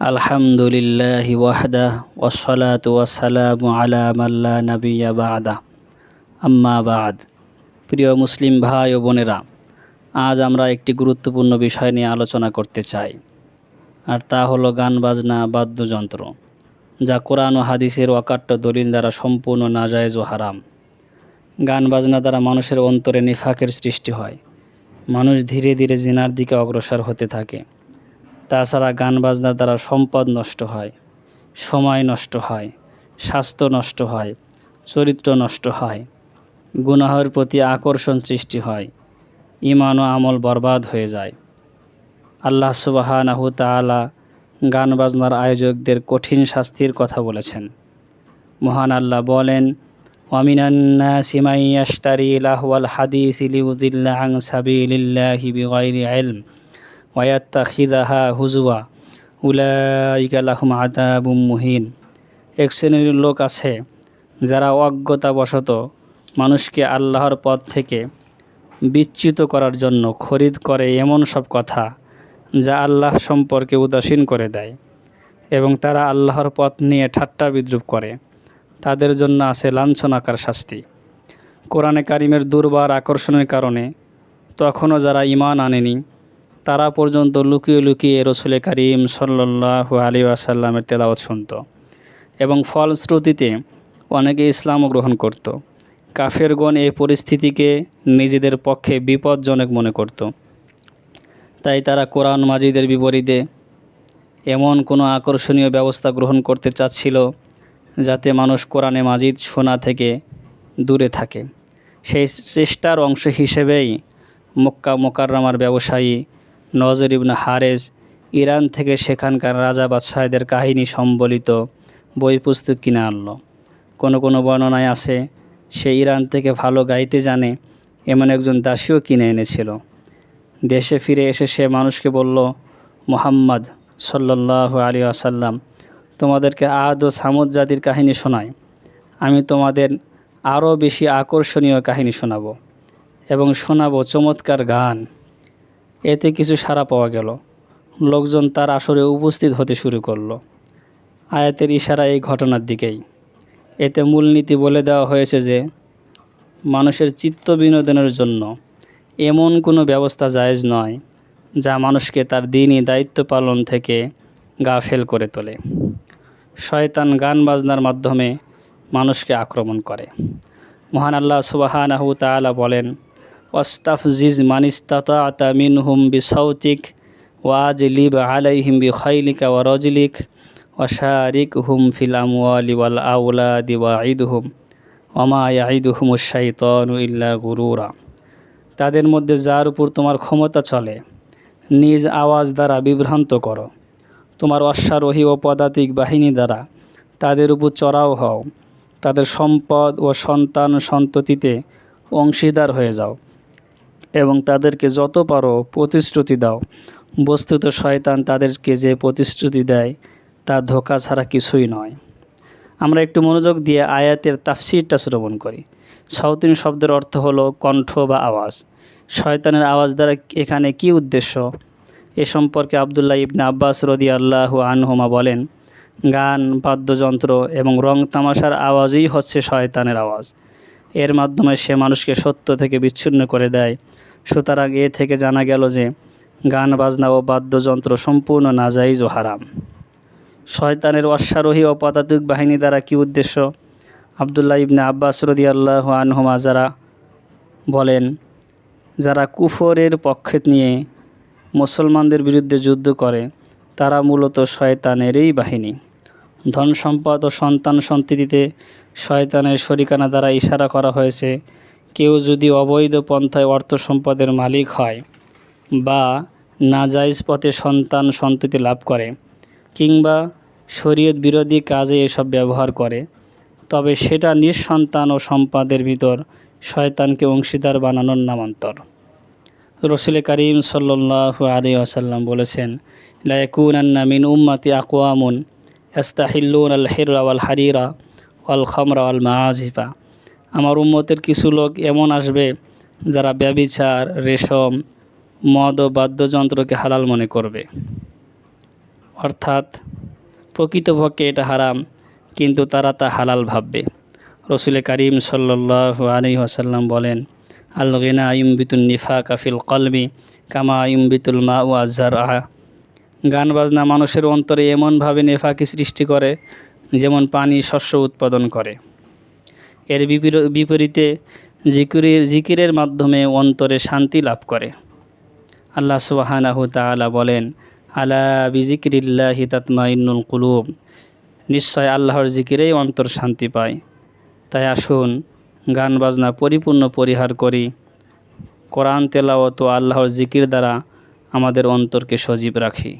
আলহামদুলিল্লাহি ওয়াহদা ওসলাত ওয়াসালাম আলা মাল্লা নবিয়া বাদা। আম্মা বাদ। প্রিয় মুসলিম ভাই ও বোনেরা, আজ আমরা একটি গুরুত্বপূর্ণ বিষয় নিয়ে আলোচনা করতে চাই, আর তা হলো গান, বাজনা, বাদ্যযন্ত্র, যা কোরআন ও হাদিসের অকাট্য দলিল দ্বারা সম্পূর্ণ নাজায়জ ও হারাম। গান, বাজনা দ্বারা মানুষের অন্তরে নিফাকের সৃষ্টি হয়, মানুষ ধীরে ধীরে জিনার দিকে অগ্রসর হতে থাকে। তাছাড়া গান বাজনার দ্বারা সম্পদ নষ্ট হয়, সময় নষ্ট হয়, স্বাস্থ্য নষ্ট হয়, চরিত্র নষ্ট হয়, গুনাহর প্রতি আকর্ষণ সৃষ্টি হয় ইমান ও আমল বরবাদ হয়ে যায়। আল্লাহ সুবাহানাহু তাআলা গান বাজনার আয়োজকদের কঠিন শাস্তির কথা বলেছেন। মহান আল্লাহ বলেন ওয়ামিনান্না সিমাই আশতারি লাহওয়াল হাদিস লিউজিল্লা আং সাবিলিল্লাহি বিগাইরি ইলম ওয়াত্তাখিদাহা হুজুয়া উলাইকা লাহুম আদাবুম মুহিন এক শ্রেণির লোক আছে যারা অজ্ঞতাবশত মানুষকে আল্লাহর পথ থেকে বিচ্যুত করার জন্য খরিদ করে এমন সব কথা যা আল্লাহ সম্পর্কে উদাসীন করে দেয় এবং তারা আল্লাহর পথ নিয়ে ঠাট্টা বিদ্রুপ করে। তাদের জন্য আছে লাঞ্ছনাকার শাস্তি। কোরআনে কারিমের দুর্বার আকর্ষণের কারণে তখনও যারা ইমান আনেনি তারা পর্যন্ত লুকিয়ে লুকিয়ে রসুলে করিম সাল্লাহ আলী আসাল্লামের তেলাওয়াত শুনত এবং ফলশ্রুতিতে অনেকে ইসলামও গ্রহণ করত। কাফেরগণ এই পরিস্থিতিকে নিজেদের পক্ষে বিপজ্জনক মনে করত। তাই তারা কোরআন মাজিদের বিপরীতে এমন কোনো আকর্ষণীয় ব্যবস্থা গ্রহণ করতে চাচ্ছিল যাতে মানুষ কোরআনে মাজিদ শোনা থেকে দূরে থাকে। সেই চেষ্টার অংশ হিসেবেই মক্কা মোকাররামার ব্যবসায়ী নজর ইবনা হারেজ ইরান থেকে সেখানকার রাজা বাদশাহদের কাহিনী সম্বলিত বই পুস্তক কিনে আনলো। কোনো কোনো বর্ণনায় আছে, সে ইরান থেকে ভালো গাইতে জানে, এমন একজন দাসীও কিনে এনেছিল। দেশে ফিরে এসে সে মানুষকে বলল, মোহাম্মদ সাল্লাহ আলী আসাল্লাম তোমাদেরকে আদ ও সামুদ জাতির কাহিনী শোনায় আমি তোমাদের আরও বেশি আকর্ষণীয় কাহিনী শোনাব এবং শোনাবো চমৎকার গান। এতে কিছু সাড়া পাওয়া গেল। লোকজন তার আসরে উপস্থিত হতে শুরু করল। আয়াতের ইশারা এই ঘটনার দিকেই। এতে মূলনীতি বলে দেওয়া হয়েছে যে, মানুষের চিত্ত বিনোদনের জন্য এমন কোনো ব্যবস্থা জায়েজ নয় যা মানুষকে তার দিনই দায়িত্ব পালন থেকে গাফেল করে তোলে। শয়তান গান বাজনার মাধ্যমে মানুষকে আক্রমণ করে। মহান আল্লাহ সুবাহানাহু তালা বলেন ওয়াস্তাফজিজ মানিস্তাতা মিনহুম বি সৌতিক ওয়াজ লিব আলাইহিম বি খৈলিকা ওয়া রজলিক ওয়াশারিক হুম ফিল আমওয়ালি ওয়াল আউলাদি ওয়াঈদহুম ওমা ইয়াঈদুহুম শাইতানু ইল্লা গুরুরা তাদের মধ্যে যার উপর তোমার ক্ষমতা চলে, নিজ আওয়াজ দ্বারা বিভ্রান্ত করো। তোমার অশ্বারোহী ও পদাতিক বাহিনী দ্বারা তাদের উপর চড়াও হও। তাদের সম্পদ ও সন্তান সন্ততিতে অংশীদার হয়ে যাও। এবং তাদেরকে যত পারো প্রতিশ্রুতি দাও। বস্তুত শয়তান তাদেরকে যে প্রতিশ্রুতি দেয়, তা ধোকা ছাড়া কিছুই নয়। আমরা একটু মনোযোগ দিয়ে আয়াতের তাফসিরটা শ্রবণ করি। সাউতিন শব্দের অর্থ হলো কণ্ঠ বা আওয়াজ। শয়তানের আওয়াজ দ্বারা এখানে কি উদ্দেশ্য? এ সম্পর্কে আবদুল্লাহ ইবনে আব্বাস রদি আল্লাহ আনহুমা বলেন, গান, বাদ্যযন্ত্র এবং রং তামাশার আওয়াজই হচ্ছে শয়তানের আওয়াজ। এর মাধ্যমে সে মানুষকে সত্য থেকে বিচ্ছিন্ন করে দেয়। সুতরাং এ থেকে জানা গেল যে, গান, বাজনা ও বাদ্যযন্ত্র সম্পূর্ণ নাজাইজ ও হারাম। শয়তানের অশ্বারোহী ও পদাতিক বাহিনী দ্বারা কি উদ্দেশ্য? আবদুল্লাহ ইবনে আব্বাস রদি আল্লাহ আনহুমা যারা বলেন, যারা কুফরের পক্ষে নিয়ে মুসলমানদের বিরুদ্ধে যুদ্ধ করে, তারা মূলত শয়তানেরই বাহিনী। ধন সম্পদ ও সন্তান সন্ততিতে শয়তানের শরিকানা দ্বারা ইশারা করা হয়েছে, কেউ যদি অবৈধ পন্থায় অর্থ সম্পদের মালিক হয় বা নাজাইজ পথে সন্তান সন্ততি লাভ করে কিংবা শরীয়ত বিরোধী কাজে এসব ব্যবহার করে, তবে সেটা নিঃসন্তান ও সম্পাদের ভিতর শয়তানকে অংশীদার বানানোর নামান্তর। রসুল করিম সাল্লু আলী আসাল্লাম বলেছেন লাইকুনান্না মিন উম্মাতি আকোয়ামুন এস্তাহিল্লুন আল হিরা আল হারিরা আল খামরা আল মাহাজিফা। আমার উম্মতের কিছু লোক এমন আসবে যারা ব্যবিচার, রেশম, মদ ও বাদ্যযন্ত্রকে হালাল মনে করবে। অর্থাৎ, প্রকৃতপক্ষে এটা হারাম, কিন্তু তারা তা হালাল ভাববে। রসুল করিম সাল্লাহ আলী আসাল্লাম বলেন আল গিনা ইউম্বিতুল নিফা কাফিল কলমি কামা ইউম্বিতুল মা ও আজহার আহা গান বাজনা মানুষের অন্তরে এমনভাবে নেফাকি সৃষ্টি করে যেমন পানি, শস্য উৎপাদন করে। এর বিপরী- বিপরীতে জিকিরের জিকিরের মাধ্যমে অন্তরে শান্তি লাভ করে। আল্লাহ সুবাহানাহু তাআলা বলেন, আলা বিজিকিরিল্লাহি তাতমাইন্নুল কুলুব। নিশ্চয় আল্লাহর জিকিরেই অন্তর শান্তি পায়। তাই আসুন, গান বাজনা পরিপূর্ণ পরিহার করি। কোরআন তেলাওয়াত ও আল্লাহর জিকির দ্বারা আমাদের অন্তরকে সজীব রাখি।